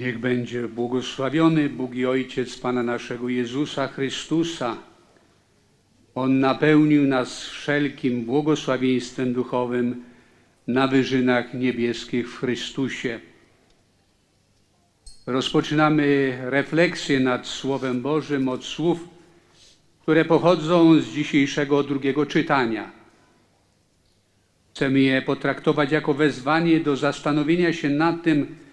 Niech będzie błogosławiony Bóg i Ojciec Pana naszego Jezusa Chrystusa. On napełnił nas wszelkim błogosławieństwem duchowym na wyżynach niebieskich w Chrystusie. Rozpoczynamy refleksję nad Słowem Bożym od słów, które pochodzą z dzisiejszego drugiego czytania. Chcemy je potraktować jako wezwanie do zastanowienia się nad tym,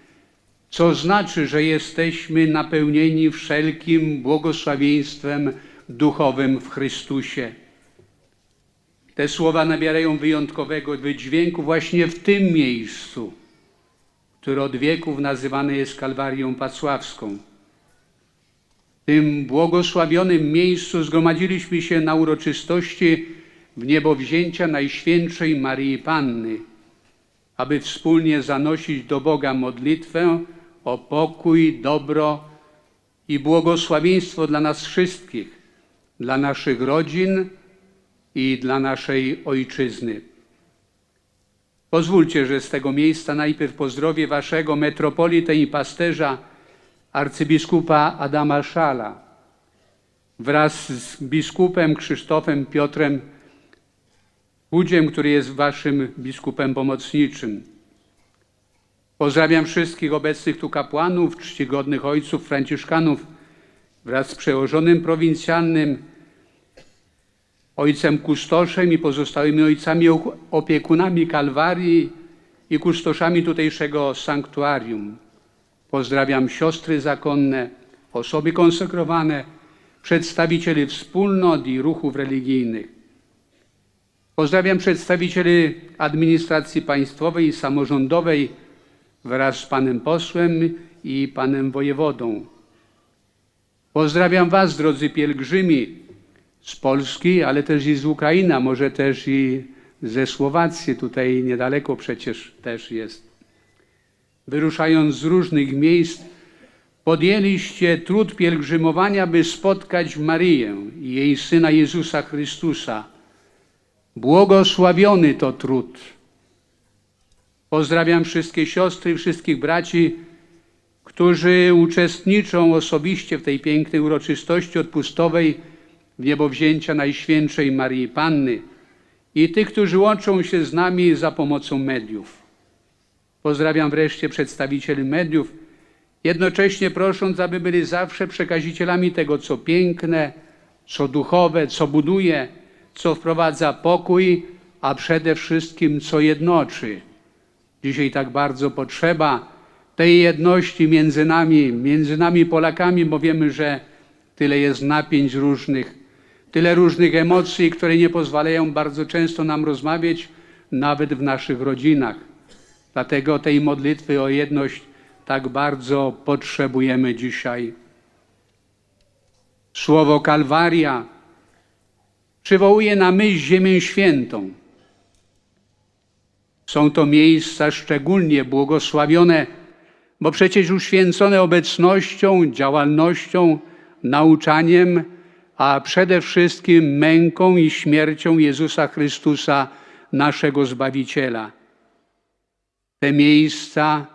co znaczy, że jesteśmy napełnieni wszelkim błogosławieństwem duchowym w Chrystusie. Te słowa nabierają wyjątkowego wydźwięku właśnie w tym miejscu, które od wieków nazywane jest Kalwarią Pacławską. W tym błogosławionym miejscu zgromadziliśmy się na uroczystości w niebowzięcia Najświętszej Maryi Panny, aby wspólnie zanosić do Boga modlitwę o pokój, dobro i błogosławieństwo dla nas wszystkich, dla naszych rodzin i dla naszej ojczyzny. Pozwólcie, że z tego miejsca najpierw pozdrowię waszego metropolitę i pasterza, arcybiskupa Adama Szala, wraz z biskupem Krzysztofem Piotrem Budziem, który jest waszym biskupem pomocniczym. Pozdrawiam wszystkich obecnych tu kapłanów, czcigodnych ojców franciszkanów wraz z przełożonym prowincjalnym, ojcem kustoszem i pozostałymi ojcami opiekunami Kalwarii i kustoszami tutejszego sanktuarium. Pozdrawiam siostry zakonne, osoby konsekrowane, przedstawicieli wspólnot i ruchów religijnych. Pozdrawiam przedstawicieli administracji państwowej i samorządowej wraz z panem posłem i panem wojewodą. Pozdrawiam was, drodzy pielgrzymi z Polski, ale też i z Ukrainy, może też i ze Słowacji, tutaj niedaleko przecież też jest. Wyruszając z różnych miejsc, podjęliście trud pielgrzymowania, by spotkać Maryję i jej Syna Jezusa Chrystusa. Błogosławiony to trud. Pozdrawiam wszystkie siostry i wszystkich braci, którzy uczestniczą osobiście w tej pięknej uroczystości odpustowej w niebowzięcia Najświętszej Marii Panny i tych, którzy łączą się z nami za pomocą mediów. Pozdrawiam wreszcie przedstawicieli mediów, jednocześnie prosząc, aby byli zawsze przekazicielami tego, co piękne, co duchowe, co buduje, co wprowadza pokój, a przede wszystkim co jednoczy. Dzisiaj tak bardzo potrzeba tej jedności między nami, między nami Polakami, bo wiemy, że tyle jest napięć różnych, tyle różnych emocji, które nie pozwalają bardzo często nam rozmawiać, nawet w naszych rodzinach. Dlatego tej modlitwy o jedność tak bardzo potrzebujemy dzisiaj. Słowo Kalwaria przywołuje na myśl Ziemię Świętą. Są to miejsca szczególnie błogosławione, bo przecież uświęcone obecnością, działalnością, nauczaniem, a przede wszystkim męką i śmiercią Jezusa Chrystusa, naszego Zbawiciela. Te miejsca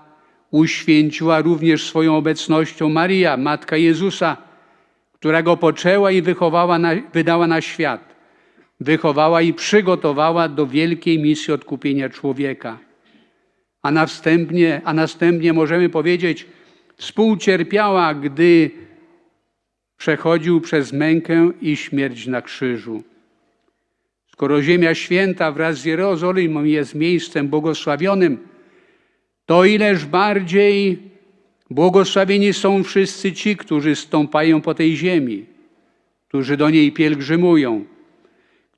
uświęciła również swoją obecnością Maria, Matka Jezusa, która go poczęła i wychowała na, wydała na świat. Wychowała i przygotowała do wielkiej misji odkupienia człowieka. A następnie, a następnie możemy powiedzieć, współcierpiała, gdy przechodził przez mękę i śmierć na krzyżu. Skoro Ziemia Święta wraz z Jerozolimą jest miejscem błogosławionym, to ileż bardziej błogosławieni są wszyscy ci, którzy stąpają po tej ziemi, którzy do niej pielgrzymują,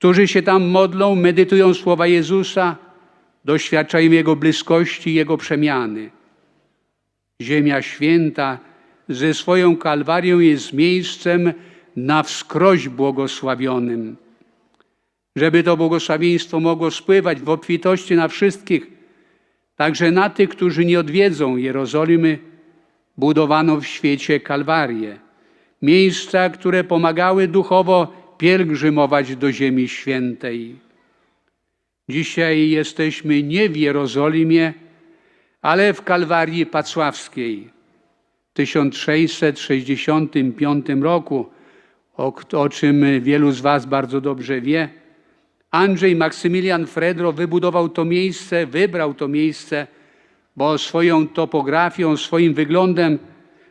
którzy się tam modlą, medytują słowa Jezusa, doświadczają Jego bliskości, Jego przemiany. Ziemia Święta ze swoją Kalwarią jest miejscem na wskroś błogosławionym. Żeby to błogosławieństwo mogło spływać w obfitości na wszystkich, także na tych, którzy nie odwiedzą Jerozolimy, budowano w świecie Kalwarię. Miejsca, które pomagały duchowo pielgrzymować do Ziemi Świętej. Dzisiaj jesteśmy nie w Jerozolimie, ale w Kalwarii Pacławskiej. w 1665 roku, o, o czym wielu z Was bardzo dobrze wie. Andrzej Maksymilian Fredro wybudował to miejsce, wybrał to miejsce, bo swoją topografią, swoim wyglądem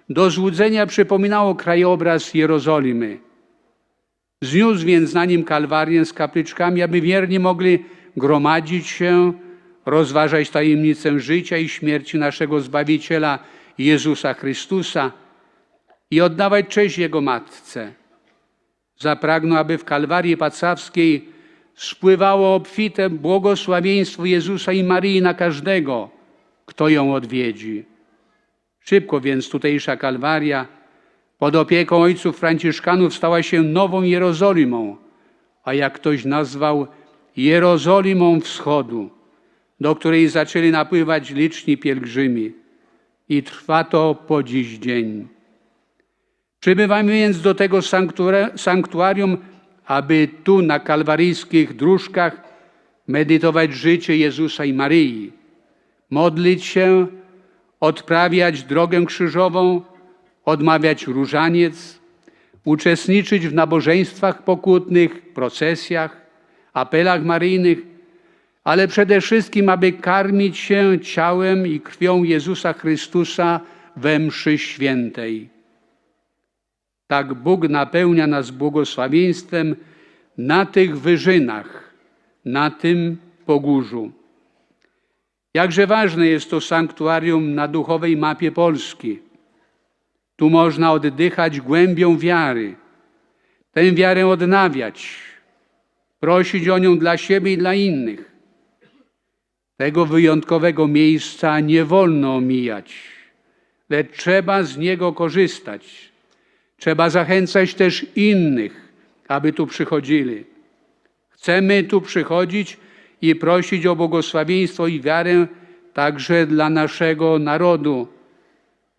do złudzenia przypominało krajobraz Jerozolimy. Zniósł więc na nim kalwarię z kapliczkami, aby wierni mogli gromadzić się, rozważać tajemnicę życia i śmierci naszego Zbawiciela Jezusa Chrystusa i oddawać cześć Jego Matce. Zapragnął, aby w Kalwarii Pacawskiej spływało obfite błogosławieństwo Jezusa i Maryi na każdego, kto ją odwiedzi. Szybko więc tutejsza Kalwaria pod opieką ojców franciszkanów stała się nową Jerozolimą, a jak ktoś nazwał Jerozolimą Wschodu, do której zaczęli napływać liczni pielgrzymi. I trwa to po dziś dzień. Przybywamy więc do tego sanktuarium, aby tu na kalwaryjskich dróżkach medytować życie Jezusa i Maryi, modlić się, odprawiać drogę krzyżową, odmawiać różaniec, uczestniczyć w nabożeństwach pokutnych, procesjach, apelach maryjnych, ale przede wszystkim, aby karmić się ciałem i krwią Jezusa Chrystusa we mszy świętej. Tak Bóg napełnia nas błogosławieństwem na tych wyżynach, na tym pogórzu. Jakże ważne jest to sanktuarium na duchowej mapie Polski. Tu można oddychać głębią wiary, tę wiarę odnawiać, prosić o nią dla siebie i dla innych. Tego wyjątkowego miejsca nie wolno omijać, lecz trzeba z niego korzystać. Trzeba zachęcać też innych, aby tu przychodzili. Chcemy tu przychodzić i prosić o błogosławieństwo i wiarę także dla naszego narodu,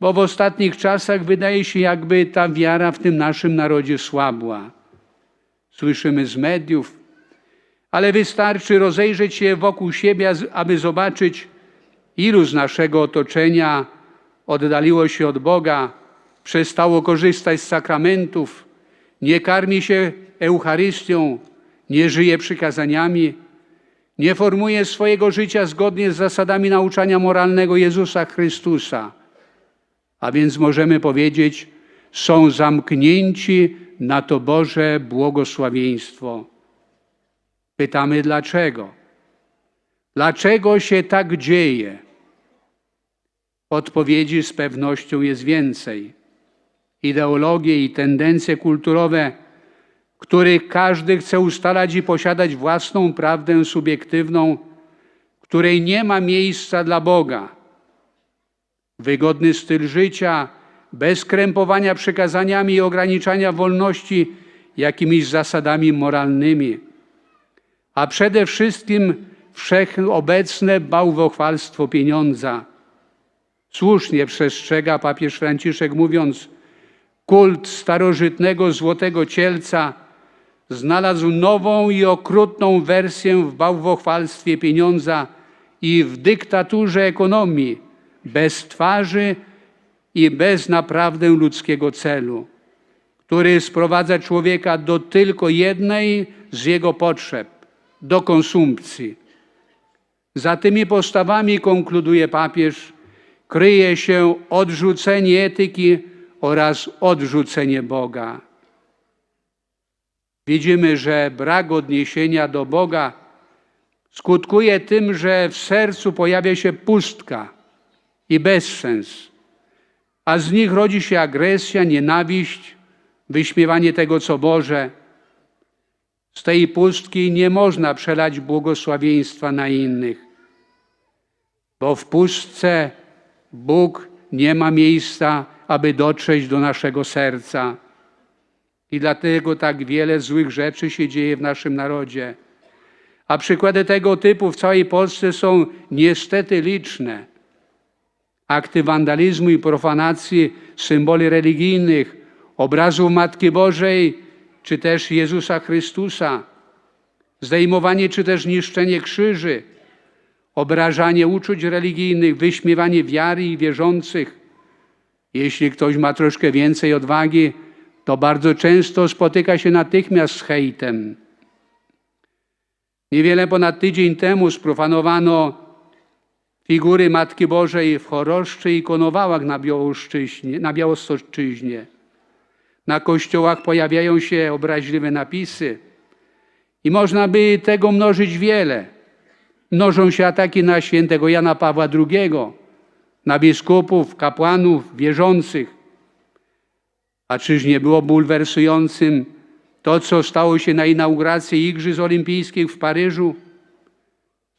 bo w ostatnich czasach wydaje się, jakby ta wiara w tym naszym narodzie słabła. Słyszymy z mediów, ale wystarczy rozejrzeć się wokół siebie, aby zobaczyć, ilu z naszego otoczenia oddaliło się od Boga, przestało korzystać z sakramentów, nie karmi się Eucharystią, nie żyje przykazaniami, nie formuje swojego życia zgodnie z zasadami nauczania moralnego Jezusa Chrystusa. A więc możemy powiedzieć, są zamknięci na to Boże błogosławieństwo. Pytamy dlaczego? Dlaczego się tak dzieje? Odpowiedzi z pewnością jest więcej. Ideologie i tendencje kulturowe, których każdy chce ustalać i posiadać własną prawdę subiektywną, której nie ma miejsca dla Boga. Wygodny styl życia, bez krępowania przykazaniami i ograniczania wolności jakimiś zasadami moralnymi a przede wszystkim wszechobecne bałwochwalstwo pieniądza. Słusznie przestrzega papież Franciszek, mówiąc, kult starożytnego złotego cielca znalazł nową i okrutną wersję w bałwochwalstwie pieniądza i w dyktaturze ekonomii, bez twarzy i bez naprawdę ludzkiego celu, który sprowadza człowieka do tylko jednej z jego potrzeb do konsumpcji. Za tymi postawami, konkluduje papież, kryje się odrzucenie etyki oraz odrzucenie Boga. Widzimy, że brak odniesienia do Boga skutkuje tym, że w sercu pojawia się pustka i bezsens, a z nich rodzi się agresja, nienawiść, wyśmiewanie tego, co Boże z tej pustki nie można przelać błogosławieństwa na innych, bo w pustce Bóg nie ma miejsca, aby dotrzeć do naszego serca. I dlatego tak wiele złych rzeczy się dzieje w naszym narodzie. A przykłady tego typu w całej Polsce są niestety liczne. Akty wandalizmu i profanacji symboli religijnych, obrazów Matki Bożej czy też Jezusa Chrystusa, zdejmowanie czy też niszczenie krzyży, obrażanie uczuć religijnych, wyśmiewanie wiary i wierzących, Jeśli ktoś ma troszkę więcej odwagi, to bardzo często spotyka się natychmiast z hejtem. Niewiele ponad tydzień temu sprofanowano figury Matki Bożej w Choroszczy i Konowałach na, na Białostoczyźnie. Na kościołach pojawiają się obraźliwe napisy i można by tego mnożyć wiele. Mnożą się ataki na świętego Jana Pawła II, na biskupów, kapłanów, wierzących. A czyż nie było bulwersującym to, co stało się na inauguracji Igrzysk Olimpijskich w Paryżu?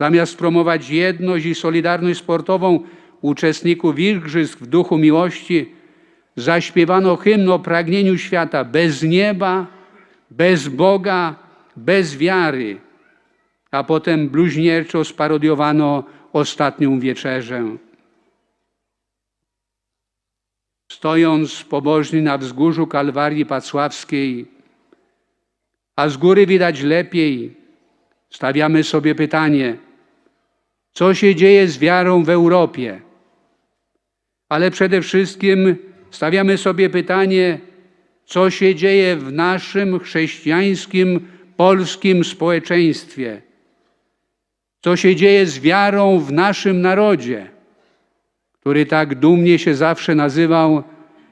Zamiast promować jedność i solidarność sportową uczestników Igrzysk w duchu miłości, zaśpiewano hymn o pragnieniu świata bez nieba, bez Boga, bez wiary, a potem bluźnierczo sparodiowano ostatnią wieczerzę. Stojąc pobożni na wzgórzu Kalwarii Pacławskiej, a z góry widać lepiej, stawiamy sobie pytanie, co się dzieje z wiarą w Europie? Ale przede wszystkim stawiamy sobie pytanie, co się dzieje w naszym chrześcijańskim, polskim społeczeństwie? Co się dzieje z wiarą w naszym narodzie, który tak dumnie się zawsze nazywał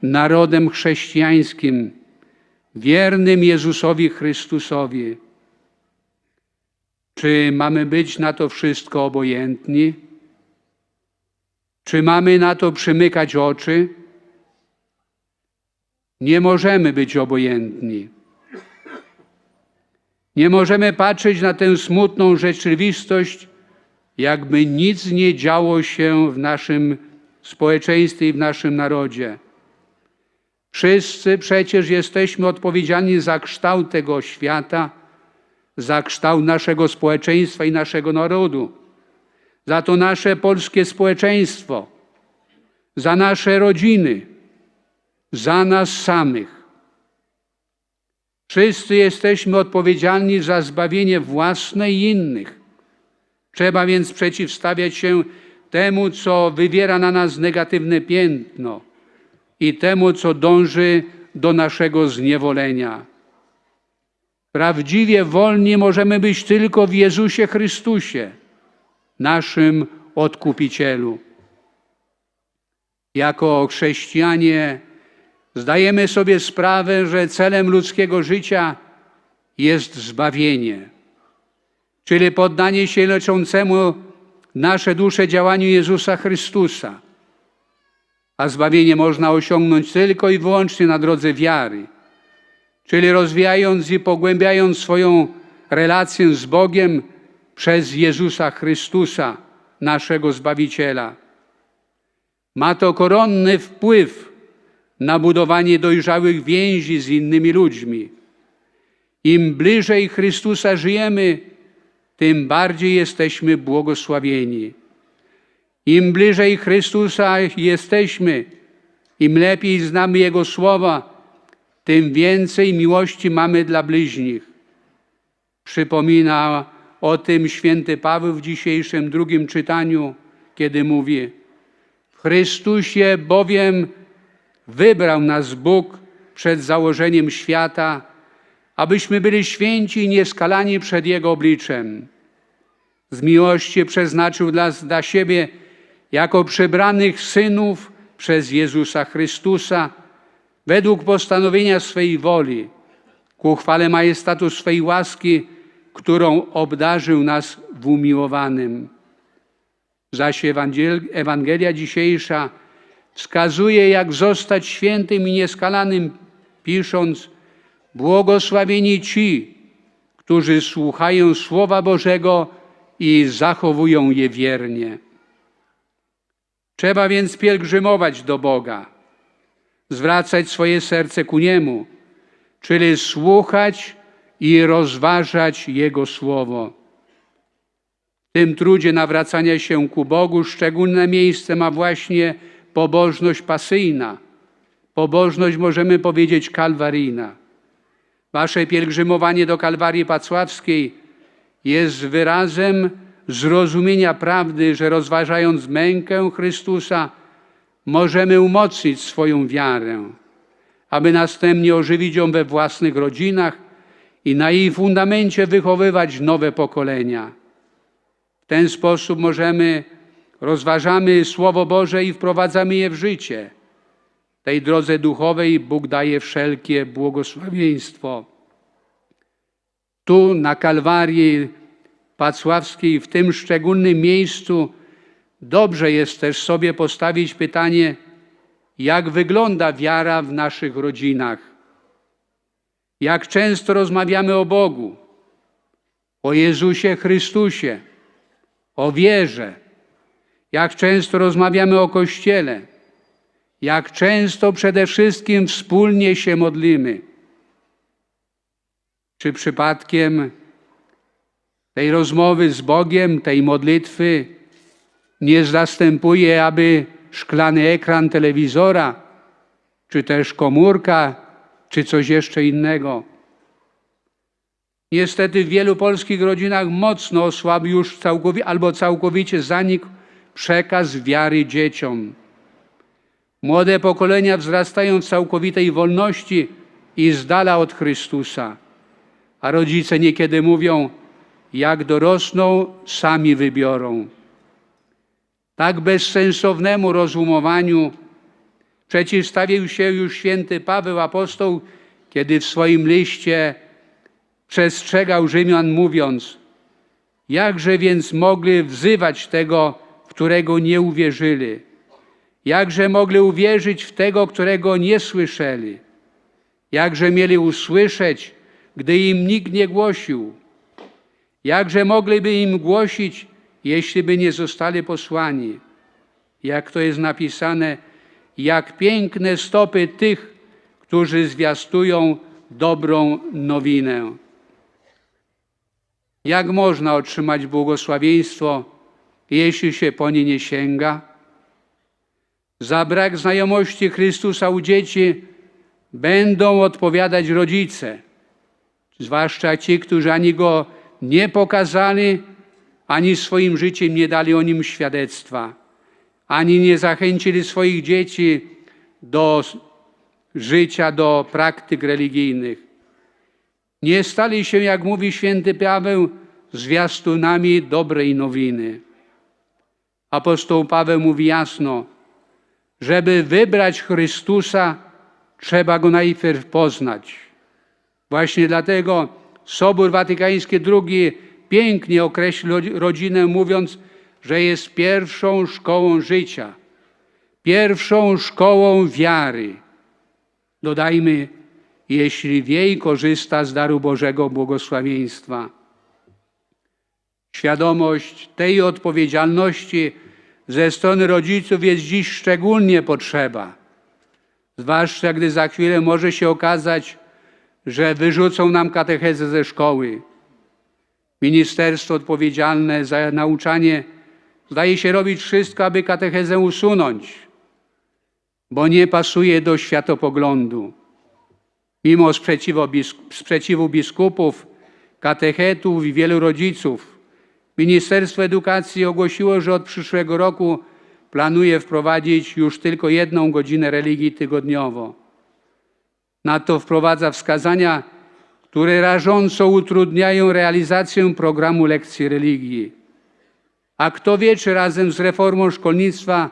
narodem chrześcijańskim, wiernym Jezusowi Chrystusowi? Czy mamy być na to wszystko obojętni? Czy mamy na to przymykać oczy? Nie możemy być obojętni. Nie możemy patrzeć na tę smutną rzeczywistość, jakby nic nie działo się w naszym społeczeństwie i w naszym narodzie. Wszyscy przecież jesteśmy odpowiedzialni za kształt tego świata, za kształt naszego społeczeństwa i naszego narodu, za to nasze polskie społeczeństwo, za nasze rodziny, za nas samych. Wszyscy jesteśmy odpowiedzialni za zbawienie własne i innych. Trzeba więc przeciwstawiać się temu, co wywiera na nas negatywne piętno i temu, co dąży do naszego zniewolenia. Prawdziwie wolni możemy być tylko w Jezusie Chrystusie, naszym Odkupicielu. Jako chrześcijanie zdajemy sobie sprawę, że celem ludzkiego życia jest zbawienie, czyli poddanie się leczącemu nasze dusze działaniu Jezusa Chrystusa. A zbawienie można osiągnąć tylko i wyłącznie na drodze wiary czyli rozwijając i pogłębiając swoją relację z Bogiem przez Jezusa Chrystusa, naszego Zbawiciela. Ma to koronny wpływ na budowanie dojrzałych więzi z innymi ludźmi. Im bliżej Chrystusa żyjemy, tym bardziej jesteśmy błogosławieni. Im bliżej Chrystusa jesteśmy, im lepiej znamy Jego słowa, tym więcej miłości mamy dla bliźnich. Przypomina o tym święty Paweł w dzisiejszym drugim czytaniu, kiedy mówi: W Chrystusie bowiem wybrał nas Bóg przed założeniem świata, abyśmy byli święci i nieskalani przed Jego obliczem. Z miłości przeznaczył nas dla siebie jako przybranych synów przez Jezusa Chrystusa według postanowienia swej woli, ku chwale majestatu swej łaski, którą obdarzył nas w umiłowanym. Zaś Ewangelia dzisiejsza wskazuje, jak zostać świętym i nieskalanym, pisząc: Błogosławieni ci, którzy słuchają Słowa Bożego i zachowują je wiernie. Trzeba więc pielgrzymować do Boga zwracać swoje serce ku Niemu, czyli słuchać i rozważać Jego Słowo. W tym trudzie nawracania się ku Bogu szczególne miejsce ma właśnie pobożność pasyjna, pobożność możemy powiedzieć kalwaryjna. Wasze pielgrzymowanie do Kalwarii Pacławskiej jest wyrazem zrozumienia prawdy, że rozważając mękę Chrystusa, możemy umocnić swoją wiarę, aby następnie ożywić ją we własnych rodzinach i na jej fundamencie wychowywać nowe pokolenia. W ten sposób możemy, rozważamy Słowo Boże i wprowadzamy je w życie. Tej drodze duchowej Bóg daje wszelkie błogosławieństwo. Tu na Kalwarii Pacławskiej, w tym szczególnym miejscu, dobrze jest też sobie postawić pytanie, jak wygląda wiara w naszych rodzinach. Jak często rozmawiamy o Bogu, o Jezusie Chrystusie, o wierze. Jak często rozmawiamy o Kościele. Jak często przede wszystkim wspólnie się modlimy. Czy przypadkiem tej rozmowy z Bogiem, tej modlitwy nie zastępuje, aby szklany ekran telewizora, czy też komórka, czy coś jeszcze innego. Niestety w wielu polskich rodzinach mocno osłabił już całkowicie, albo całkowicie zanikł przekaz wiary dzieciom. Młode pokolenia wzrastają w całkowitej wolności i z dala od Chrystusa, a rodzice niekiedy mówią, jak dorosną, sami wybiorą. Tak bezsensownemu rozumowaniu przeciwstawił się już święty Paweł apostoł, kiedy w swoim liście przestrzegał Rzymian, mówiąc: Jakże więc mogli wzywać tego, którego nie uwierzyli? Jakże mogli uwierzyć w tego, którego nie słyszeli? Jakże mieli usłyszeć, gdy im nikt nie głosił? Jakże mogliby im głosić, jeśli by nie zostali posłani? Jak to jest napisane, jak piękne stopy tych, którzy zwiastują dobrą nowinę. Jak można otrzymać błogosławieństwo, jeśli się po nie nie sięga? Za brak znajomości Chrystusa u dzieci będą odpowiadać rodzice, zwłaszcza ci, którzy ani go nie pokazali, ani swoim życiem nie dali o nim świadectwa, ani nie zachęcili swoich dzieci do życia, do praktyk religijnych. Nie stali się, jak mówi święty Paweł, zwiastunami dobrej nowiny. Apostoł Paweł mówi jasno, żeby wybrać Chrystusa, trzeba go najpierw poznać. Właśnie dlatego Sobór Watykański II pięknie określił rodzinę, mówiąc, że jest pierwszą szkołą życia, pierwszą szkołą wiary. Dodajmy, jeśli w jej korzysta z daru Bożego błogosławieństwa. Świadomość tej odpowiedzialności ze strony rodziców jest dziś szczególnie potrzeba, zwłaszcza gdy za chwilę może się okazać, że wyrzucą nam katechezę ze szkoły. Ministerstwo odpowiedzialne za nauczanie zdaje się robić wszystko, aby katechezę usunąć, bo nie pasuje do światopoglądu. Mimo sprzeciwu, biskupów, katechetów i wielu rodziców, Ministerstwo Edukacji ogłosiło, że od przyszłego roku planuje wprowadzić już tylko jedną godzinę religii tygodniowo. Na to wprowadza wskazania, które rażąco utrudniają realizację programu lekcji religii. A kto wie, czy razem z reformą szkolnictwa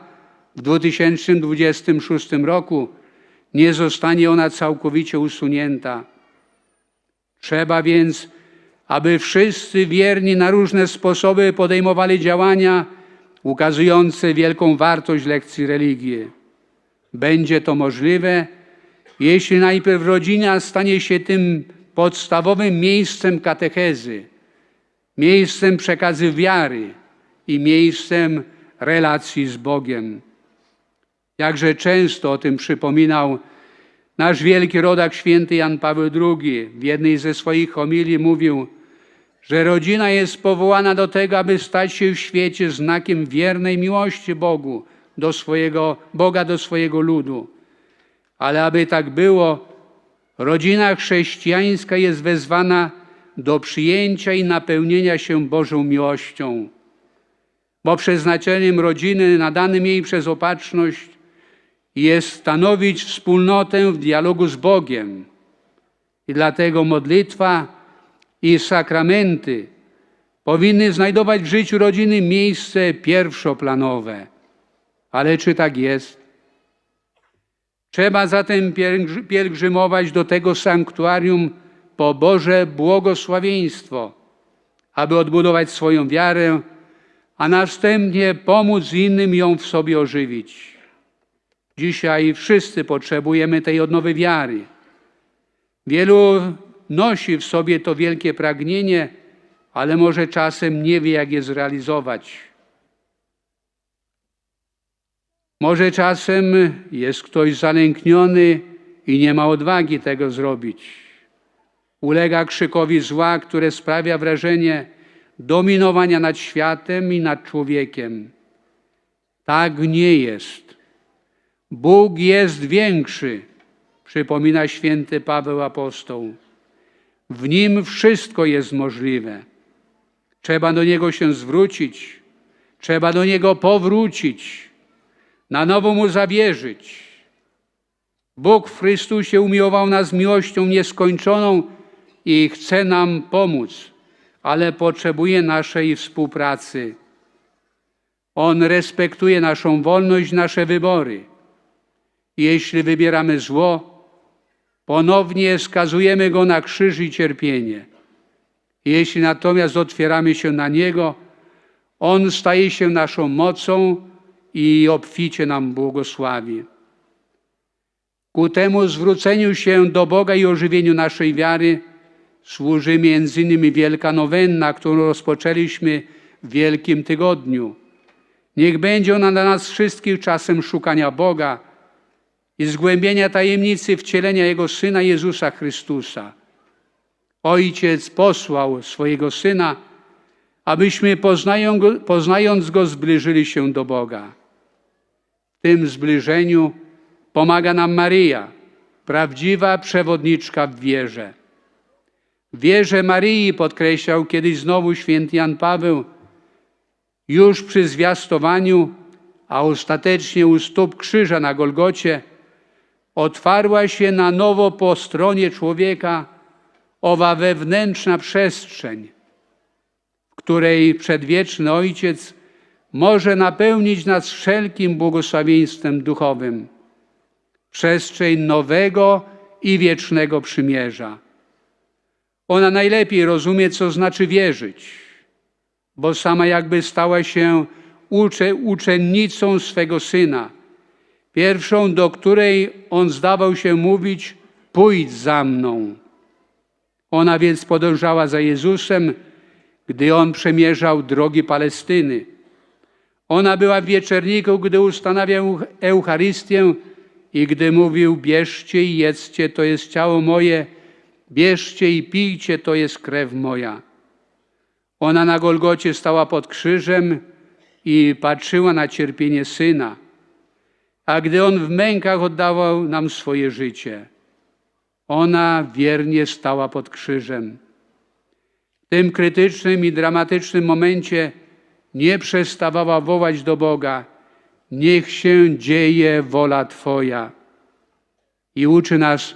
w 2026 roku nie zostanie ona całkowicie usunięta. Trzeba więc, aby wszyscy wierni na różne sposoby podejmowali działania ukazujące wielką wartość lekcji religii. Będzie to możliwe, jeśli najpierw rodzina stanie się tym podstawowym miejscem katechezy, miejscem przekazy wiary i miejscem relacji z Bogiem. Jakże często o tym przypominał nasz wielki rodak święty Jan Paweł II. W jednej ze swoich homilii mówił, że rodzina jest powołana do tego, aby stać się w świecie znakiem wiernej miłości Bogu, do swojego, Boga do swojego ludu. Ale aby tak było, rodzina chrześcijańska jest wezwana do przyjęcia i napełnienia się Bożą miłością. Bo przeznaczeniem rodziny nadanym jej przez opatrzność jest stanowić wspólnotę w dialogu z Bogiem. I dlatego modlitwa i sakramenty powinny znajdować w życiu rodziny miejsce pierwszoplanowe. Ale czy tak jest? Trzeba zatem pielgrzy- pielgrzymować do tego sanktuarium po Boże błogosławieństwo, aby odbudować swoją wiarę, a następnie pomóc innym ją w sobie ożywić. Dzisiaj wszyscy potrzebujemy tej odnowy wiary. Wielu nosi w sobie to wielkie pragnienie, ale może czasem nie wie, jak je zrealizować. Może czasem jest ktoś zalękniony i nie ma odwagi tego zrobić. Ulega krzykowi zła, które sprawia wrażenie dominowania nad światem i nad człowiekiem. Tak nie jest. Bóg jest większy, przypomina święty Paweł Apostoł. W nim wszystko jest możliwe. Trzeba do niego się zwrócić, trzeba do niego powrócić, na nowo mu zawierzyć. Bóg w Chrystusie umiłował nas miłością nieskończoną i chce nam pomóc, ale potrzebuje naszej współpracy. On respektuje naszą wolność, nasze wybory. Jeśli wybieramy zło, ponownie skazujemy go na krzyż i cierpienie. Jeśli natomiast otwieramy się na Niego, On staje się naszą mocą i obficie nam błogosławi. Ku temu zwróceniu się do Boga i ożywieniu naszej wiary służy między innymi wielka nowenna, którą rozpoczęliśmy w Wielkim Tygodniu. Niech będzie ona dla nas wszystkich czasem szukania Boga i zgłębienia tajemnicy wcielenia Jego Syna Jezusa Chrystusa. Ojciec posłał swojego Syna, abyśmy poznając Go zbliżyli się do Boga. Tym zbliżeniu pomaga nam Maryja, prawdziwa przewodniczka w wierze. Wierze Maryi podkreślał kiedyś znowu święty Jan Paweł, już przy zwiastowaniu, a ostatecznie u stóp krzyża na Golgocie, otwarła się na nowo po stronie człowieka owa wewnętrzna przestrzeń, w której przedwieczny Ojciec może napełnić nas wszelkim błogosławieństwem duchowym. Przestrzeń nowego i wiecznego przymierza. Ona najlepiej rozumie, co znaczy wierzyć, bo sama jakby stała się ucze, uczennicą swego syna, pierwszą, do której on zdawał się mówić: Pójdź za mną. Ona więc podążała za Jezusem, gdy on przemierzał drogi Palestyny. Ona była w wieczerniku, gdy ustanawiał Eucharystię i gdy mówił: Bierzcie i jedzcie, to jest ciało moje, bierzcie i pijcie, to jest krew moja. Ona na Golgocie stała pod krzyżem i patrzyła na cierpienie syna, a gdy on w mękach oddawał nam swoje życie, ona wiernie stała pod krzyżem. W tym krytycznym i dramatycznym momencie nie przestawała wołać do Boga: Niech się dzieje wola Twoja. I uczy nas,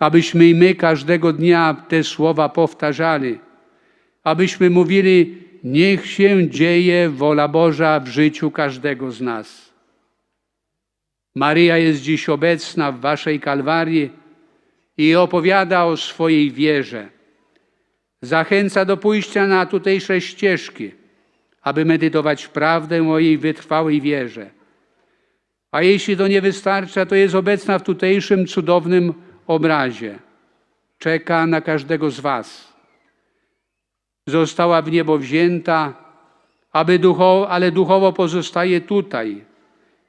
abyśmy i my każdego dnia te słowa powtarzali, abyśmy mówili: Niech się dzieje wola Boża w życiu każdego z nas. Maryja jest dziś obecna w Waszej Kalwarii i opowiada o swojej wierze. Zachęca do pójścia na tutejsze ścieżki, aby medytować prawdę o jej wytrwałej wierze. A jeśli to nie wystarcza, to jest obecna w tutejszym cudownym obrazie. Czeka na każdego z Was. Została w niebo wzięta, aby duchowo, ale duchowo pozostaje tutaj,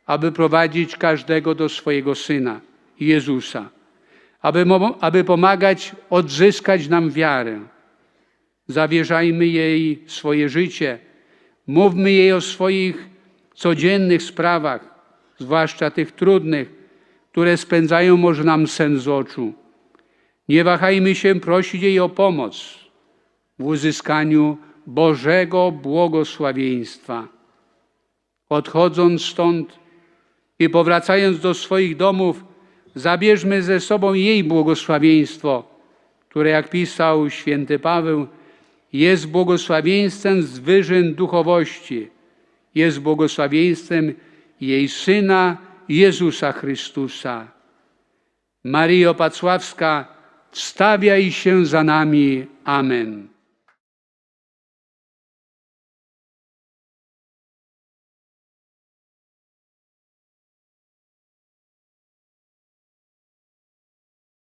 aby prowadzić każdego do swojego Syna, Jezusa, aby, aby pomagać odzyskać nam wiarę. Zawierzajmy jej swoje życie, mówmy jej o swoich codziennych sprawach, zwłaszcza tych trudnych, które spędzają może nam sen z oczu. Nie wahajmy się prosić jej o pomoc w uzyskaniu Bożego błogosławieństwa. Odchodząc stąd, i powracając do swoich domów, zabierzmy ze sobą jej błogosławieństwo, które, jak pisał święty Paweł, jest błogosławieństwem z wyżyn duchowości, jest błogosławieństwem jej Syna Jezusa Chrystusa. Maryjo Pacławska, wstawiaj się za nami. Amen.